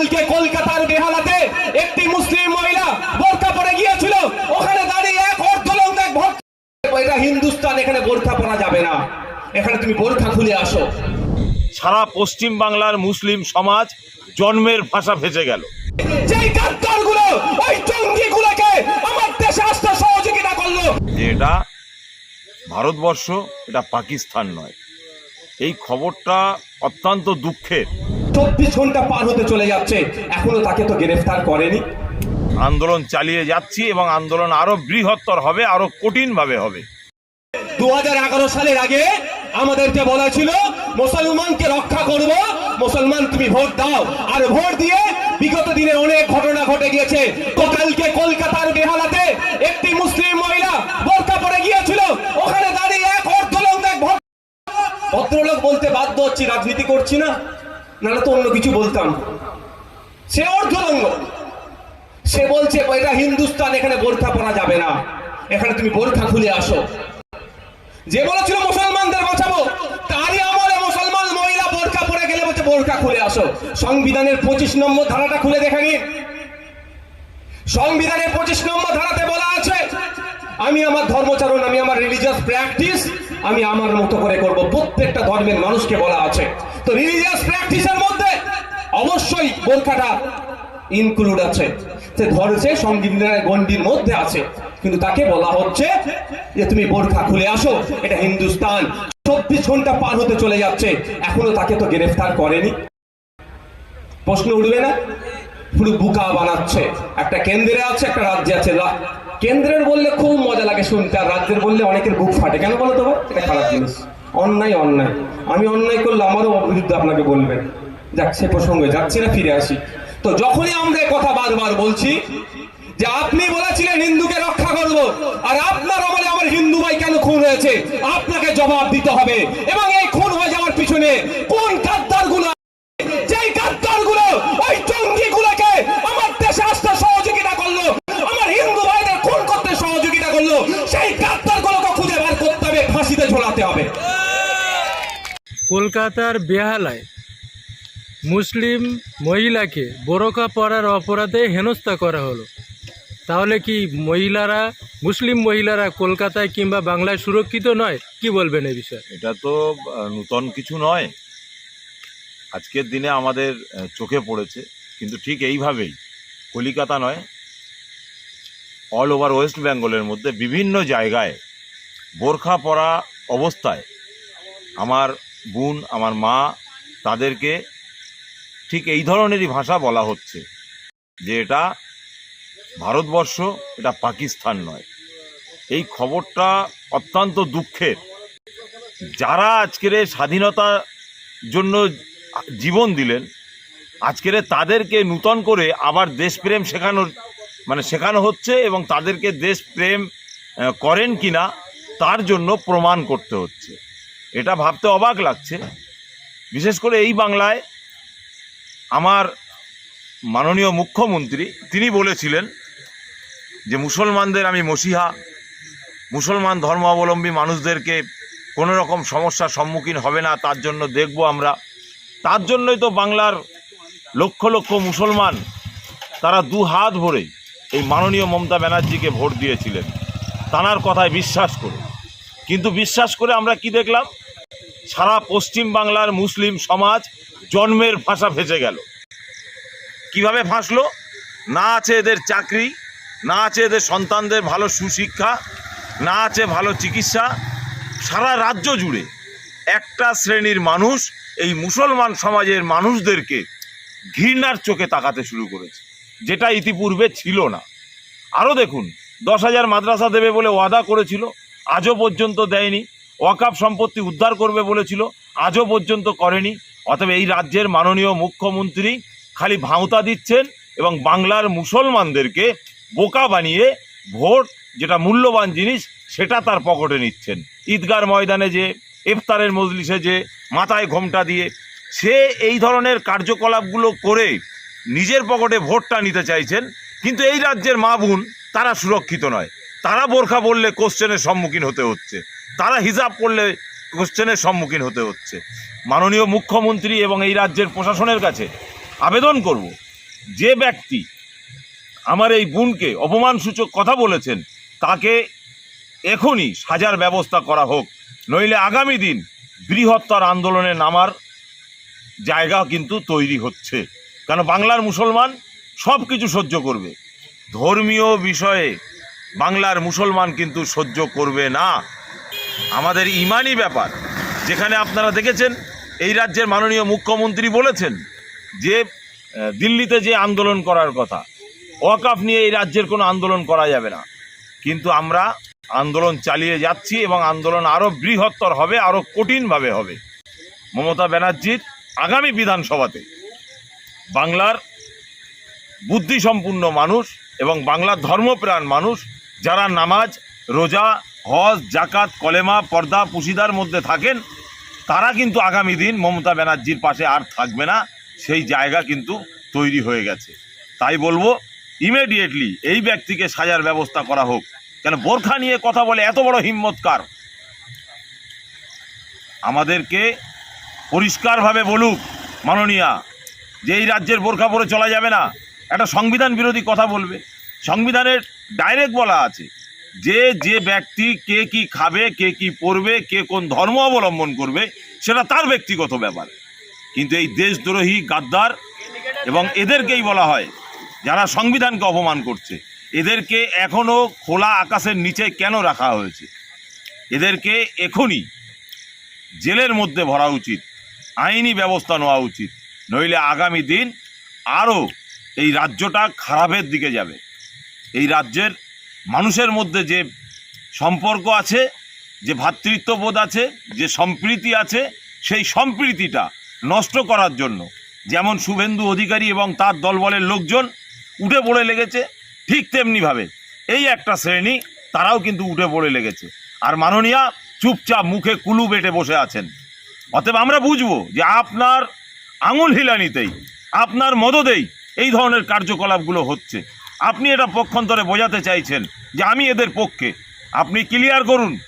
কালকে কলকাতার বেহালাতে একটি মুসলিম মহিলা বোরকা পরে গিয়েছিল। ওখানে দাঁড়িয়ে এক অর্ধলঙ্গ এক এটা হিন্দুস্তান এখানে বোরকা পরা যাবে না। এখানে তুমি বোরকা খুলে আসো। সারা পশ্চিম বাংলার মুসলিম সমাজ জন্মের ভাষা ভেসে গেল। যেই গাদ্দারগুলো ওই জঙ্গিগুলোকে আমার দেশে আসতে সহযোগিতা করল। এটা ভারতবর্ষ এটা পাকিস্তান নয়। এই খবরটা অত্যন্ত দুঃখের। চব্বিশ ঘণ্টা পার হতে চলে যাচ্ছে। এখনও তাকে তো গ্রেফতার করেনি। আন্দোলন চালিয়ে যাচ্ছি এবং আন্দোলন আরও বৃহত্তর হবে আরও কঠিনভাবে হবে। দু হাজার এগারো সালের আগে আমাদেরকে বলা ছিল মুসলমানকে রক্ষা করব মুসলমান তুমি ভোট দাও। আর ভোট দিয়ে বিগত দিনে অনেক ঘটনা ঘটে গিয়েছে। তো কালকে কলকাতার বেহালাতে একটি মুসলিম মহিলা বোরকা পরে গিয়েছিল। ওখানে দাঁড়িয়ে এক অর্ধলঙ্গ এক ভদ্র- ভদ্রলোক বলতে বাধ্য হচ্ছি রাজনীতি করছি না। নাহলে তো অন্য কিছু বলতাম। সে অর্ধলঙ্গ সে বলছে, এটা হিন্দুস্তান, এখানে বোরখা পরা যাবে না। এখানে তুমি বোরখা খুলে আসো। যে বলেছিল, মুসলমানদের বাঁচাবো। তারই আমলে মুসলমান মহিলা বোরখা পরে গেলে বলছে বোরকা খুলে আসো। সংবিধানের পঁচিশ নম্বর ধারাটা খুলে দেখে নিন। সংবিধানের পঁচিশ নম্বর ধারাতে বলা আছে, আমি আমার ধর্মচারণ, আমি আমার রিলিজিয়াস প্র্যাকটিস আমি আমার মতো করে করব। প্রত্যেকটা ধর্মের মানুষকে বলা আছে। তো রিলিজিয়াস প্র্যাকটিসের মধ্যে অবশ্যই বোরকাটা ইনক্লুড আছে। সে ধরেছে সংবিধানের গণ্ডির মধ্যে আছে। কিন্তু তাকে বলা হচ্ছে যে, তুমি বোরখা খুলে আসো, এটা হিন্দুস্তান। চব্বিশ ঘণ্টা পার হতে চলে যাচ্ছে। এখনও তাকে তো গ্রেফতার করেনি। প্রশ্ন উঠবে না? পুরো বুকা বানাচ্ছে। একটা কেন্দ্রে আছে, একটা রাজ্যে আছে। কেন্দ্রের বললে খুব মজা লাগে শুনতে, আর রাজ্যের বললে অনেকের বুক ফাটে। কেন বলো তো ভাই? এটা খারাপ জিনিস। অন্যায় অন্যায়। আমি অন্যায় করলে আমারও বিরুদ্ধে আপনাকে বলবেন যাক, সে প্রসঙ্গে যাচ্ছি না, ফিরে আসি। তো যখনই আমরা কথা বারবার বলছি যে আপনি বলেছিলেন হিন্দুকে রক্ষা করব, আর আপনার আমলে আমার হিন্দু ভাই কেন খুন হয়েছে? আপনাকে জবাব দিতে হবে। এবং এই খুন হয়ে যাওয়ার পিছনে কোন কাদ্দার কলকাতার বেহালায় মুসলিম মহিলাকে বোরকা পরার অপরাধে হেনস্থা করা হলো। তাহলে কি মহিলারা, মুসলিম মহিলারা কলকাতায় কিংবা বাংলায় সুরক্ষিত নয়? কি বলবেন এই বিষয়ে? এটা তো নূতন কিছু নয়। আজকের দিনে আমাদের চোখে পড়েছে। কিন্তু ঠিক এইভাবেই কলিকাতা নয় অল ওভার ওয়েস্ট বেঙ্গলের মধ্যে বিভিন্ন জায়গায় বোরখা পরা অবস্থায় আমার বোন, আমার মা, তাদেরকে ঠিক এই ধরনেরই ভাষা বলা হচ্ছে যে এটা ভারতবর্ষ, এটা পাকিস্তান নয়। এই খবরটা অত্যন্ত দুঃখের। যারা আজকের স্বাধীনতার জন্য জীবন দিলেন, আজকের তাদেরকে নূতন করে আবার দেশপ্রেম শেখানোর মানে শেখানো হচ্ছে এবং তাদেরকে দেশপ্রেম করেন কিনা, তার জন্য প্রমাণ করতে হচ্ছে। এটা ভাবতে অবাক লাগছে। বিশেষ করে এই বাংলায় আমার মাননীয় মুখ্যমন্ত্রী, তিনি বলেছিলেন যে মুসলমানদের আমি মসিহা, মুসলমান ধর্মাবলম্বী মানুষদেরকে কোনো রকম সমস্যার সম্মুখীন হবে না, তার জন্য দেখব আমরা। তার জন্যই তো বাংলার লক্ষ লক্ষ মুসলমান তারা দু হাত ভরে এই মাননীয় মমতা ব্যানার্জিকে ভোট দিয়েছিলেন। তানার কথায় বিশ্বাস করে। কিন্তু বিশ্বাস করে আমরা কি দেখলাম? সারা পশ্চিম বাংলার মুসলিম সমাজ জন্মের ভাষা ভেসে গেল। কীভাবে ফাঁসলো না আছে এদের চাকরি, না আছে এদের সন্তানদের ভালো সুশিক্ষা, না আছে ভালো চিকিৎসা। সারা রাজ্য জুড়ে একটা শ্রেণির মানুষ এই মুসলমান সমাজের মানুষদেরকে ঘৃণার চোখে তাকাতে শুরু করেছে, যেটা ইতিপূর্বে ছিল না। আরও দেখুন, দশ হাজার মাদ্রাসা দেবে বলে ওয়াদা করেছিল, আজও পর্যন্ত দেয়নি। ওয়াকাপ সম্পত্তি উদ্ধার করবে বলেছিল, আজও পর্যন্ত করেনি। অতএব এই রাজ্যের মাননীয় মুখ্যমন্ত্রী খালি ভাঁওতা দিচ্ছেন এবং বাংলার মুসলমানদেরকে বোকা বানিয়ে ভোট, যেটা মূল্যবান জিনিস, সেটা তার পকেটে নিচ্ছেন। ঈদগার ময়দানে যে, ইফতারের মজলিসে যে, মাথায় ঘোমটা দিয়ে, সে এই ধরনের কার্যকলাপগুলো করে নিজের পকেটে ভোটটা নিতে চাইছেন, কিন্তু এই রাজ্যের মা বোন তারা সুরক্ষিত নয়। তারা বোরখা বললে কোশ্চেনের সম্মুখীন হতে হচ্ছে। তারা হিজাব করলে কোশ্চেনের সম্মুখীন হতে হচ্ছে। মাননীয় মুখ্যমন্ত্রী এবং এই রাজ্যের প্রশাসনের কাছে আবেদন করব, যে ব্যক্তি আমার এই বোনকে অপমানসূচক কথা বলেছেন, তাকে এখনই সাজার ব্যবস্থা করা হোক, নইলে আগামী দিন বৃহত্তর আন্দোলনে নামার জায়গা কিন্তু তৈরি হচ্ছে। কেন বাংলার মুসলমান সব কিছু সহ্য করবে। ধর্মীয় বিষয়ে বাংলার মুসলমান কিন্তু সহ্য করবে না। আমাদের ইমানই ব্যাপার। যেখানে আপনারা দেখেছেন, এই রাজ্যের মাননীয় মুখ্যমন্ত্রী বলেছেন যে দিল্লিতে যে আন্দোলন করার কথা, ওয়াকাফ নিয়ে এই রাজ্যের কোনো আন্দোলন করা যাবে না। কিন্তু আমরা আন্দোলন চালিয়ে যাচ্ছি এবং আন্দোলন আরও বৃহত্তর হবে আরও কঠিনভাবে হবে। মমতা ব্যানার্জির আগামী বিধানসভাতে বাংলার বুদ্ধিসম্পন্ন মানুষ এবং বাংলার ধর্মপ্রাণ মানুষ, যারা নামাজ, রোজা হজ, জাকাত, কলেমা, পর্দা, পুশিদার মধ্যে থাকেন, তারা কিন্তু আগামী দিন মমতা ব্যানার্জির পাশে আর থাকবে না। সেই জায়গা কিন্তু তৈরি হয়ে গেছে। তাই বলব ইমিডিয়েটলি এই ব্যক্তিকে সাজার ব্যবস্থা করা হোক। কেন বোরখা নিয়ে কথা বলে এত বড় হিম্মতকার আমাদেরকে পরিষ্কারভাবে বলুক, মাননীয়া, যে এই রাজ্যের বোরখা পরে চলা যাবে না, একটা সংবিধান বিরোধী কথা বলবে। সংবিধানের ডাইরেক্ট বলা আছে। যে যে ব্যক্তি কে কি খাবে, কে কি পড়বে, কে কোন ধর্ম অবলম্বন করবে, সেটা তার ব্যক্তিগত ব্যাপার। কিন্তু এই দেশদ্রোহী গাদ্দার এবং এদেরকেই বলা হয়, যারা সংবিধানকে অপমান করছে, এদেরকে এখনও খোলা আকাশের নিচে কেন রাখা হয়েছে? এদেরকে এখনই জেলের মধ্যে ভরা উচিত, আইনি ব্যবস্থা নেওয়া উচিত, নইলে আগামী দিন আরও এই রাজ্যটা খারাপের দিকে যাবে। এই রাজ্যের মানুষের মধ্যে যে সম্পর্ক আছে, যে ভ্রাতৃত্ববোধ আছে, যে সম্প্রীতি আছে, সেই সম্প্রীতিটা নষ্ট করার জন্য যেমন শুভেন্দু অধিকারী এবং তার দলবলের লোকজন উঠে পড়ে লেগেছে, ঠিক তেমনিভাবে এই একটা শ্রেণি তারাও কিন্তু উঠে পড়ে লেগেছে। আর মাননীয়া চুপচাপ মুখে কুলু বেটে বসে আছেন। অতএব আমরা বুঝব যে আপনার আঙুল হিলানিতেই, আপনার মদদেই এই ধরনের কার্যকলাপগুলো হচ্ছে। আপনি এটা পক্ষান্তরে বোঝাতে চাইছেন যে আমি এদের পক্ষে। আপনি ক্লিয়ার করুন।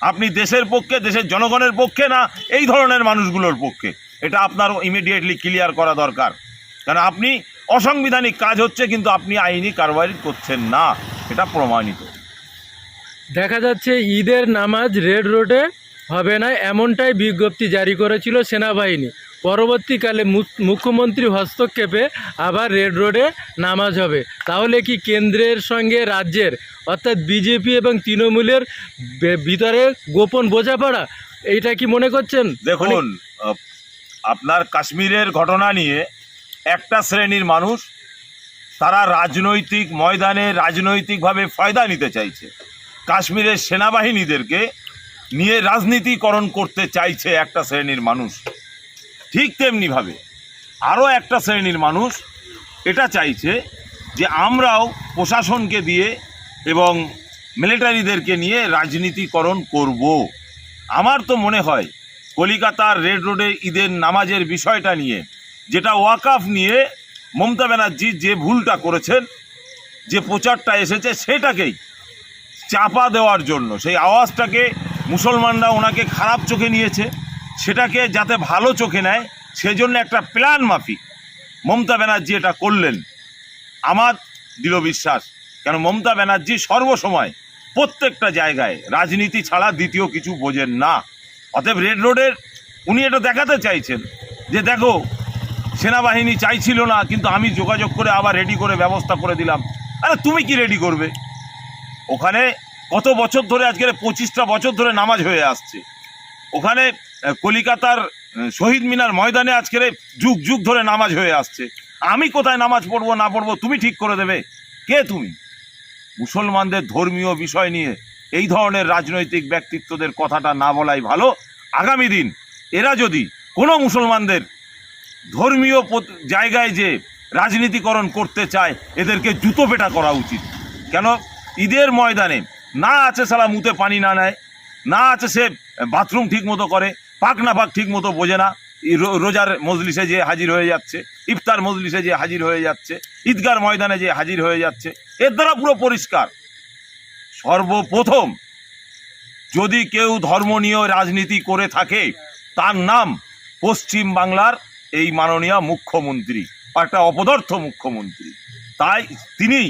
আপনি দেশের পক্ষে, দেশের জনগণের পক্ষে না এই ধরনের মানুষগুলোর পক্ষে। এটা আপনার ইমিডিয়েটলি ক্লিয়ার করা দরকার। কারণ আপনি অসাংবিধানিক কাজ হচ্ছে কিন্তু আপনি আইনি কারবারি করছেন না। এটা প্রমাণিত। দেখা যাচ্ছে ঈদের নামাজ রেড রোডে হবে না, এমনটাই বিজ্ঞপ্তি জারি করেছিল সেনাবাহিনী। পরবর্তীকালে মুখ্যমন্ত্রী হস্তক্ষেপে আবার রেড রোডে নামাজ হবে। তাহলে কি কেন্দ্রের সঙ্গে রাজ্যের অর্থাৎ বিজেপি এবং তৃণমূলের ভিতরে গোপন বোঝাপড়া এইটা কি মনে করছেন? দেখুন আপনার কাশ্মীরের ঘটনা নিয়ে একটা শ্রেণির মানুষ তারা রাজনৈতিক ময়দানে রাজনৈতিকভাবে ফয়দা নিতে চাইছে। কাশ্মীরের সেনাবাহিনীদেরকে নিয়ে রাজনীতিকরণ করতে চাইছে একটা শ্রেণির মানুষ। ঠিক তেমনিভাবে আরও একটা শ্রেণির মানুষ এটা চাইছে যে আমরাও প্রশাসনকে দিয়ে এবং মিলিটারিদেরকে নিয়ে রাজনীতিকরণ করব। আমার তো মনে হয় কলিকাতার রেড রোডে ঈদের নামাজের বিষয়টা নিয়ে, যেটা ওয়াকাফ নিয়ে মমতা ব্যানার্জি যে ভুলটা করেছেন, যে প্রচারটা এসেছে সেটাকেই চাপা দেওয়ার জন্য, সেই আওয়াজটাকে মুসলমানরা ওনাকে খারাপ চোখে নিয়েছে। সেটাকে যাতে ভালো চোখে নেয়, সেজন্য একটা প্ল্যান মাফিক। মমতা ব্যানার্জি এটা করলেন। আমার দৃঢ় বিশ্বাস, কেন মমতা ব্যানার্জি সর্বসময় প্রত্যেকটা জায়গায় রাজনীতি ছাড়া দ্বিতীয় কিছু বোঝেন না। অতএব রেড রোডের উনি এটা দেখাতে চাইছেন যে, দেখো, সেনাবাহিনী চাইছিল না, কিন্তু আমি যোগাযোগ করে আবার রেডি করে ব্যবস্থা করে দিলাম। আরে, তুমি কি রেডি করবে? ওখানে কত বছর ধরে, আজকের পঁচিশটা বছর ধরে নামাজ হয়ে আসছে। ওখানে কলিকাতার শহীদ মিনার ময়দানে আজকের যুগ যুগ ধরে নামাজ হয়ে আসছে। আমি কোথায় নামাজ পড়ব, না পড়ব, তুমি ঠিক করে দেবে। কে তুমি? মুসলমানদের ধর্মীয় বিষয় নিয়ে এই ধরনের রাজনৈতিক ব্যক্তিত্বদের কথাটা না বলাই ভালো। আগামী দিন এরা যদি কোনো মুসলমানদের ধর্মীয় জায়গায় যে রাজনীতিকরণ করতে চায়, এদেরকে জুতো পেটা করা উচিত। কেন? ঈদের ময়দানে না আছে সালা মুতে পানি না নেয়, না আছে সে বাথরুম ঠিক মতো করে পাক না পাক ঠিক মতো বোঝে না। রোজার মজলিসে যে হাজির হয়ে যাচ্ছে, ইফতার মজলিসে যে হাজির হয়ে যাচ্ছে ঈদগার ময়দানে যে হাজির হয়ে যাচ্ছে, এর দ্বারা পুরো পরিষ্কার। সর্বপ্রথম যদি কেউ ধর্ম রাজনীতি করে থাকে, তার নাম পশ্চিম বাংলার এই মাননীয় মুখ্যমন্ত্রী একটা অপদার্থ মুখ্যমন্ত্রী। তাই তিনি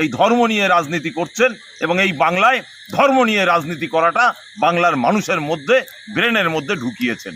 এই ধর্ম নিয়ে রাজনীতি করছেন এবং এই বাংলায় ধর্ম নিয়ে রাজনীতি করাটা বাংলার মানুষের মধ্যে ব্রেনের মধ্যে ঢুকিয়েছেন।